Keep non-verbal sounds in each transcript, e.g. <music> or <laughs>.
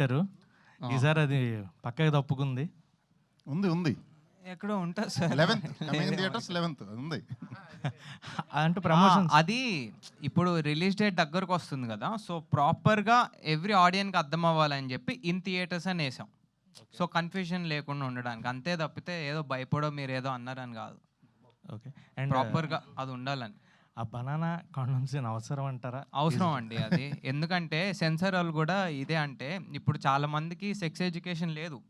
పెట్టారు. ఈసారి అది పక్కకి తప్పుకుంది. ఉంది ఉంది. ఎక్కడో ఉంటుంది sir. Eleventh coming theatres eleventh ఉంది. <laughs> అంటే ప్రమోషన్ అది ఇప్పుడు రిలీజ్ డేట్ దగ్గరకు వస్తుంది కదా సో ప్రాపర్గా ఎవ్రీ ఆడియన్కి అర్థం అవ్వాలని చెప్పి ఇన్ థియేటర్స్ అని వేసాం. సో కన్ఫ్యూజన్ లేకుండా ఉండడానికి అంతే తప్పితే ఏదో భయపడో మీరు ఏదో అన్నారని కాదు. ఓకే. అండ్ ప్రాపర్గా అది ఉండాలని. ఆ బనానా కాండమ్స్ అవసరం అంటారా? అవసరం అండి అది. ఎందుకంటే సెన్సర్ వాళ్ళు కూడా ఇదే అంటే ఇప్పుడు చాలా మందికి సెక్స్ ఎడ్యుకేషన్ లేదు.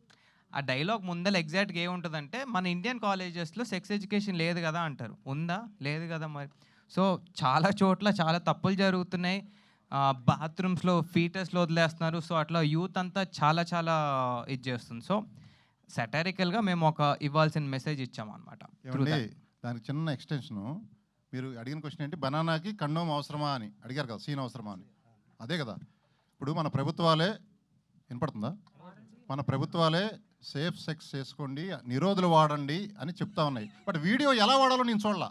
ఆ డైలాగ్ ముందర ఎగ్జాక్ట్గా ఏముంటుందంటే మన ఇండియన్ కాలేజెస్లో సెక్స్ ఎడ్యుకేషన్ లేదు కదా అంటారు. ఉందా? లేదు కదా మరి. సో చాలా చోట్ల చాలా తప్పులు జరుగుతున్నాయి. బాత్రూమ్స్లో ఫీటర్స్లో వదిలేస్తున్నారు. సో అట్లా యూత్ అంతా చాలా చాలా ఇది చేస్తుంది. సో సెటారికల్గా మేము ఒక ఇవ్వాల్సిన మెసేజ్ ఇచ్చాం అనమాట ఏమండి దానికి చిన్న ఎక్స్టెన్షను. మీరు అడిగిన క్వశ్చన్ ఏంటి? బనానాకి కండోమ్ అవసరమా అని. అడిగారు కదా సీన్ అవసరమా అని. అదే కదా. ఇప్పుడు మన ప్రభుత్వాలే వినపడుతుందా? మన ప్రభుత్వాలే సేఫ్ సెక్స్ చేసుకోండి నిరోధులు వాడండి అని చెప్తా ఉన్నాయి. బట్ వీడియో ఎలా వాడాలో నేను చూడాల.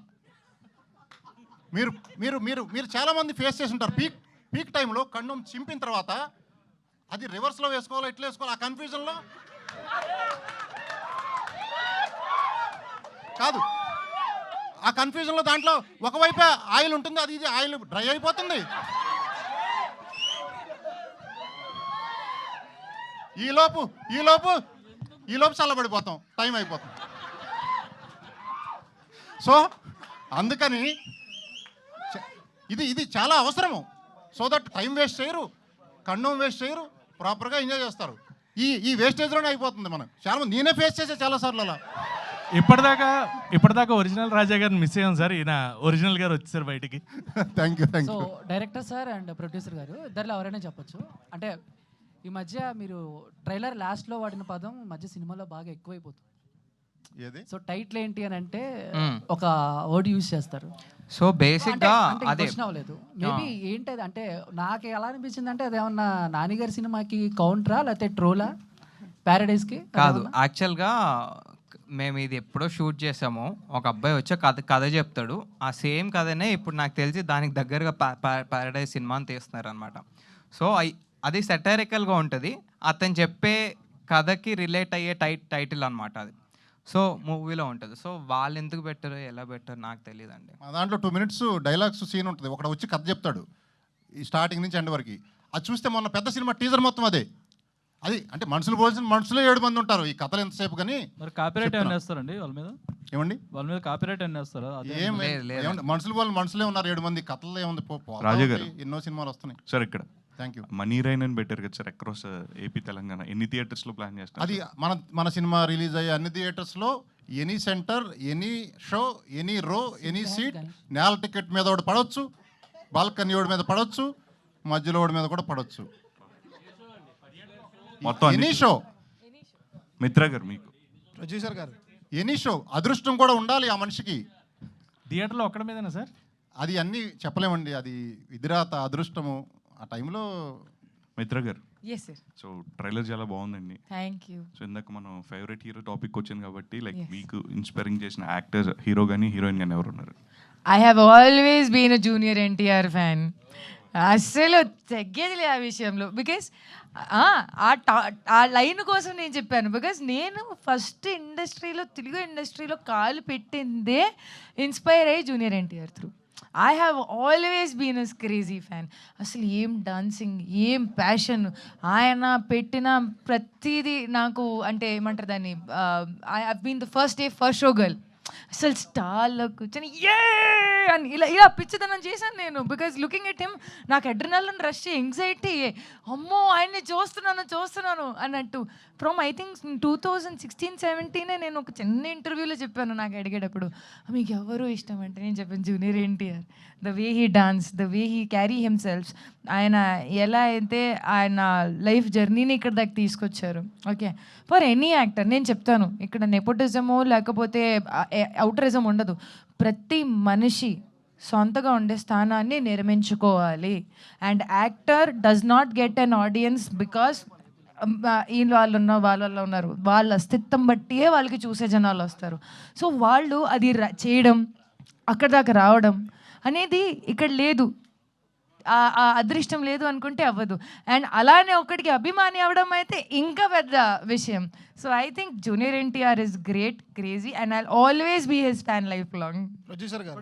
మీరు మీరు మీరు మీరు చాలామంది ఫేస్ చేసి ఉంటారు. పీక్ పీక్ టైంలో కండోమ్ చింపిన తర్వాత అది రివర్స్లో వేసుకోవాలో ఎట్లా వేసుకోవాలి? ఆ కన్ఫ్యూజన్లో కాదు. ఆ కన్ఫ్యూజన్లో దాంట్లో ఒకవైపే ఆయిల్ ఉంటుంది అది ఇది ఆయిల్ డ్రై అయిపోతుంది. ఈలోపు ఈలోపు ఈలోపు చల్లబడిపోతాం టైం అయిపోతుంది సో అందుకని ఇది ఇది చాలా అవసరము. సో దట్ టైం వేస్ట్ చేయరు కన్నం వేస్ట్ చేయరు ప్రాపర్గా ఎంజాయ్ చేస్తారు. ఈ ఈ వేస్టేజ్లోనే అయిపోతుంది మనం చాలా నేనే ఫేస్ చేసే చాలాసార్లు అలా. ఇప్పటిదాకా ఇప్పటిదాకా ఒరిజినల్ రాజా గారిని మిస్ అయ్యాం సార్. ఈయన ఒరిజినల్ గారు వచ్చారు బయటికి. Thank you thank so you director sir and producer గారు ఇద్దరిలో ఎవరైనా చెప్పొచ్చు? అంటే ఈ మధ్య మీరు ట్రైలర్ లాస్ట్లో వాడిన పదం ఈ మధ్య సినిమాలో బాగా ఎక్కువైపోతుంది. ఏది? సో టైటిల్ ఏంటి అని అంటే. ఒక వర్డ్ యూజ్ చేస్తారు. సో బేసిక్గా అంటే అదే. అవ్వలేదు. మేబీ ఏంటి అది అంటే నాకు ఎలా అనిపించింది అంటే అదేమన్నా నానిగారి సినిమాకి కౌంటరా లేకపోతే ట్రోలా ప్యారడైస్కి కాదు యాక్చువల్గా మేము ఇది ఎప్పుడో షూట్ చేసాము ఒక అబ్బాయి వచ్చి కథ కథ చెప్తాడు. ఆ సేమ్ కథనే ఇప్పుడు నాకు తెలిసి దానికి దగ్గరగా పారడైజ్ సినిమా అని తీస్తున్నారు అనమాట సో అది సెటారికల్గా ఉంటుంది. అతను చెప్పే కథకి రిలేట్ అయ్యే టై టైటిల్ అనమాట అది. సో మూవీలో ఉంటుంది. సో వాళ్ళు ఎందుకు పెట్టారు ఎలా పెట్టారు నాకు తెలియదండి మా దాంట్లో టూ మినిట్స్ డైలాగ్స్ సీన్ ఉంటుంది. ఒకడు వచ్చి కథ చెప్తాడు. ఈ స్టార్టింగ్ నుంచి ఎండ్ వరకు. అది చూస్తే మొన్న పెద్ద సినిమా టీజర్ మొత్తం అదే. అది అంటే మనుషులు పోల్సిన మనుషులే ఏడు మంది ఉంటారు. ఈ కథలు ఎంతసేపు కానీ మరి కాపీరైట్ ఏమైనా వేస్తారండి వాళ్ళ మీద? ఏమండి? వాళ్ళ మీద కాపీరైట్ ఏమైనా వేస్తారా అదే ఏం. ఏమండి? మనుషులు వాళ్ళు మనుషులే ఉన్నారు ఏడు మంది. కథలు ఏముంది? పో- రాజు. గారు. ఎన్నో సినిమాలు వస్తున్నాయి. సార్ ఇక్కడ థ్యాంక్ యూ మనీ రైన్ అని పెట్టారు కదా సార్ అక్రాస్ ఏపీ తెలంగాణ. ఎన్ని థియేటర్స్లో ప్లాన్ చేస్తారు? అది మన మన సినిమా రిలీజ్ అయ్యే అన్ని థియేటర్స్లో any centre any show any row any seat నేల టికెట్ మీద ఒకటి పడవచ్చు బాల్కనీ ఒకటి మీద పడవచ్చు మధ్యలో ఒకటి మీద కూడా పడవచ్చు. మొత్తం ఎనీ షో మిత్ర గారు మీకు. ప్రొడ్యూసర్ గారు ఎనీ షో అదృష్టం కూడా ఉండాలి ఆ మనిషికి. థియేటర్లో ఒక్కడి మీదేనా సార్? అది అన్నీ చెప్పలేమండి. అది విధిరాత అదృష్టము. ఆ టైంలో మిత్ర గారు. సో ట్రైలర్ చాలా బాగుందండి. థ్యాంక్ యూ సో ఇందాక మనం ఫేవరెట్ హీరో టాపిక్ వచ్చింది కాబట్టి లైక్ మీకు ఇన్స్పైరింగ్ చేసిన యాక్టర్ హీరో కానీ హీరోయిన్ కానీ ఎవరు ఉన్నారు? I have always been a junior NTR fan అస్సలు తగ్గేదిలే ఆ విషయంలో. బికాస్ ఆ టా- ఆ లైన్ కోసం నేను చెప్పాను. బికాస్ నేను ఫస్ట్ ఇండస్ట్రీలో తెలుగు ఇండస్ట్రీలో కాలు పెట్టిందే ఇన్స్పైర్ అయ్యి junior NTR through I have always been as crazy fan అసలు ఏం డాన్సింగ్ ఏం ప్యాషన్ ఆయన పెట్టిన ప్రతిదీ నాకు అంటే ఏమంటారు దాన్ని? I హీన్ the first day first show girl అసలు స్టార్లో కూర్చొని ఏ అని ఇలా ఇలా పిచ్చిదనం చేశాను నేను. బికాజ్ లుకింగ్ ఎట్ హిమ్ నాకు అడ్రినల్ రష్ ఎంగ్జైటీ అమ్మో ఆయన్ని చూస్తున్నాను చూస్తున్నాను అన్నట్టు. From I think two thousand sixteen సెవెంటీనే నేను ఒక చిన్న ఇంటర్వ్యూలో చెప్పాను నాకు అడిగేటప్పుడు. మీకు ఎవరు ఇష్టం అంటే నేను చెప్పాను junior NTR. The way he dance the way he carry himself ఆయన ఎలా అయితే ఆయన లైఫ్ జర్నీని ఇక్కడ దాకా తీసుకొచ్చారు. ఓకే ఫర్ ఎనీ యాక్టర్ నేను చెప్తాను. ఇక్కడ నెపోటిజము లేకపోతే అవుటరిజం ఉండదు. ప్రతి మనిషి సొంతగా ఉండే స్థానాన్ని నిర్మించుకోవాలి. And actor does not get an audience because ఈ వాళ్ళు ఉన్న వాళ్ళ ఉన్నారు. వాళ్ళ అస్తిత్వం బట్టియే వాళ్ళకి చూసే జనాలు వస్తారు. సో వాళ్ళు అది చేయడం అక్కడ దాకా రావడం అనేది ఇక్కడ లేదు. ఆ- అదృష్టం లేదు అనుకుంటే అవ్వదు. అండ్ అలానే ఒకటికి అభిమాని అవ్వడం అయితే ఇంకా పెద్ద విషయం. So I think junior NTR is great crazy and I always be his fan life long. Producer గారు.